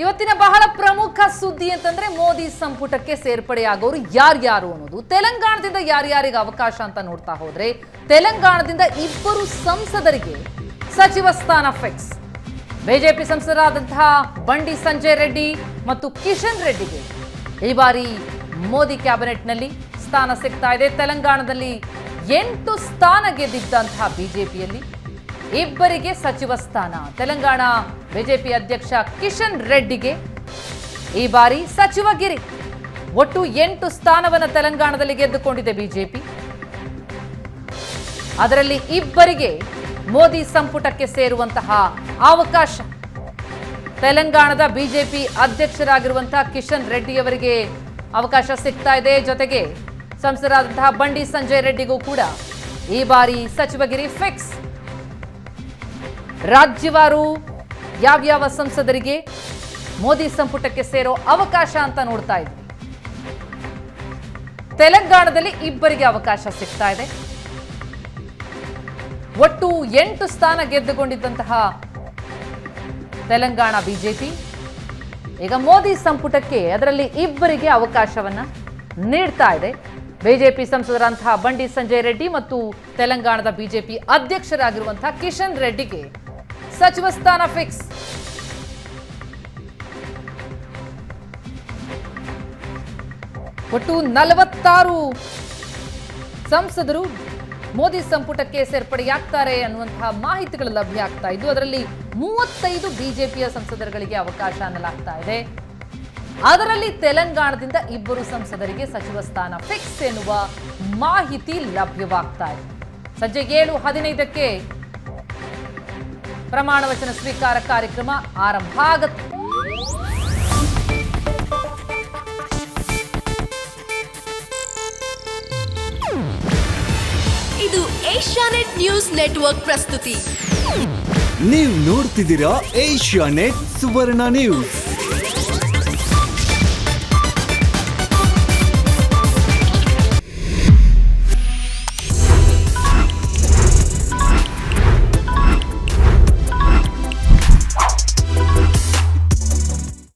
ಇವತ್ತಿನ ಬಹಳ ಪ್ರಮುಖ ಸುದ್ದಿ ಅಂತಂದ್ರೆ ಮೋದಿ ಸಂಪುಟಕ್ಕೆ ಸೇರ್ಪಡೆಯಾಗೋರು ಯಾರ್ಯಾರು ಅನ್ನೋದು. ತೆಲಂಗಾಣದಿಂದ ಯಾರ್ಯಾರಿಗೆ ಅವಕಾಶ ಅಂತ ನೋಡ್ತಾ ಹೋದ್ರೆ, ತೆಲಂಗಾಣದಿಂದ ಇಬ್ಬರು ಸಂಸದರಿಗೆ ಸಚಿವ ಸ್ಥಾನ ಫಿಕ್ಸ್ ಬಿಜೆಪಿ ಸಂಸದರಾದಂತಹ ಬಂಡಿ ಸಂಜಯ್ ರೆಡ್ಡಿ ಮತ್ತು ಕಿಶನ್ ರೆಡ್ಡಿಗೆ ಈ ಬಾರಿ ಮೋದಿ ಕ್ಯಾಬಿನೆಟ್ನಲ್ಲಿ ಸ್ಥಾನ ಸಿಗ್ತಾ ಇದೆ. ತೆಲಂಗಾಣದಲ್ಲಿ ಎಂಟು ಸ್ಥಾನ ಗೆದ್ದಿದ್ದಂತಹ ಬಿಜೆಪಿಯಲ್ಲಿ ಇಬ್ಬರಿಗೆ ಸಚಿವ ಸ್ಥಾನ. ತೆಲಂಗಾಣ ಬಿಜೆಪಿ ಅಧ್ಯಕ್ಷ ಕಿಶನ್ ರೆಡ್ಡಿಗೆ ಈ ಬಾರಿ ಸಚಿವ ಗಿರಿ. ಒಟ್ಟು ಎಂಟು ಸ್ಥಾನವನ್ನು ತೆಲಂಗಾಣದಲ್ಲಿ ಗೆದ್ದುಕೊಂಡಿದೆ ಬಿಜೆಪಿ. ಅದರಲ್ಲಿ ಇಬ್ಬರಿಗೆ ಮೋದಿ ಸಂಪುಟಕ್ಕೆ ಸೇರುವಂತಹ ಅವಕಾಶ. ತೆಲಂಗಾಣದ ಬಿಜೆಪಿ ಅಧ್ಯಕ್ಷರಾಗಿರುವಂತಹ ಕಿಶನ್ ರೆಡ್ಡಿಯವರಿಗೆ ಅವಕಾಶ ಸಿಗ್ತಾ ಇದೆ. ಜೊತೆಗೆ ಸಂಸದರಾದಂತಹ ಬಂಡಿ ಸಂಜಯ್ ರೆಡ್ಡಿಗೂ ಕೂಡ ಈ ಬಾರಿ ಸಚಿವಗಿರಿ ಫಿಕ್ಸ್ ರಾಜ್ಯವಾರು ಯಾವ್ಯಾವ ಸಂಸದರಿಗೆ ಮೋದಿ ಸಂಪುಟಕ್ಕೆ ಸೇರೋ ಅವಕಾಶ ಅಂತ ನೋಡ್ತಾ ಇದ್ವಿ. ತೆಲಂಗಾಣದಲ್ಲಿ ಇಬ್ಬರಿಗೆ ಅವಕಾಶ ಸಿಗ್ತಾ ಇದೆ. ಒಟ್ಟು ಎಂಟು ಸ್ಥಾನ ಗೆದ್ದುಕೊಂಡಿದ್ದಂತಹ ತೆಲಂಗಾಣ ಬಿಜೆಪಿ. ಈಗ ಮೋದಿ ಸಂಪುಟಕ್ಕೆ ಅದರಲ್ಲಿ ಇಬ್ಬರಿಗೆ ಅವಕಾಶವನ್ನ ನೀಡ್ತಾ ಇದೆ. ಬಿಜೆಪಿ ಸಂಸದರಂತಹ ಬಂಡಿ ಸಂಜಯ್ ರೆಡ್ಡಿ ಮತ್ತು ತೆಲಂಗಾಣದ ಬಿಜೆಪಿ ಅಧ್ಯಕ್ಷರಾಗಿರುವಂತಹ ಕಿಶನ್ ರೆಡ್ಡಿಗೆ ಸಚಿವ ಸ್ಥಾನ ಫಿಕ್ಸ್. ಒಟ್ಟು ನಲವತ್ತಾರು ಸಂಸದರು ಮೋದಿ ಸಂಪುಟಕ್ಕೆ ಸೇರ್ಪಡೆಯಾಗ್ತಾರೆ ಅನ್ನುವಂತಹ ಮಾಹಿತಿಗಳು ಲಭ್ಯ ಆಗ್ತಾ ಇದ್ದು, ಅದರಲ್ಲಿ ಮೂವತ್ತೈದು ಬಿಜೆಪಿಯ ಸಂಸದರುಗಳಿಗೆ ಅವಕಾಶ ಅನ್ನಲಾಗ್ತಾ ಇದೆ. ಅದರಲ್ಲಿ ತೆಲಂಗಾಣದಿಂದ ಇಬ್ಬರು ಸಂಸದರಿಗೆ ಸಚಿವ ಸ್ಥಾನ ಫಿಕ್ಸ್ ಎನ್ನುವ ಮಾಹಿತಿ ಲಭ್ಯವಾಗ್ತಾ ಇದೆ. ಸಂಜೆ ಏಳು ಹದಿನೈದಕ್ಕೆ ಪ್ರಮಾಣ ವಚನ ಸ್ವೀಕಾರ ಕಾರ್ಯಕ್ರಮ ಆರಂಭ ಆಗುತ್ತೆ. ಇದು ಏಷ್ಯಾನೆಟ್ ನ್ಯೂಸ್ ನೆಟ್ವರ್ಕ್ ಪ್ರಸ್ತುತಿ. ನೀವು ನೋಡ್ತಿದ್ದೀರಾ ಏಷ್ಯಾ ನೆಟ್ ಸುವರ್ಣ ನ್ಯೂಸ್.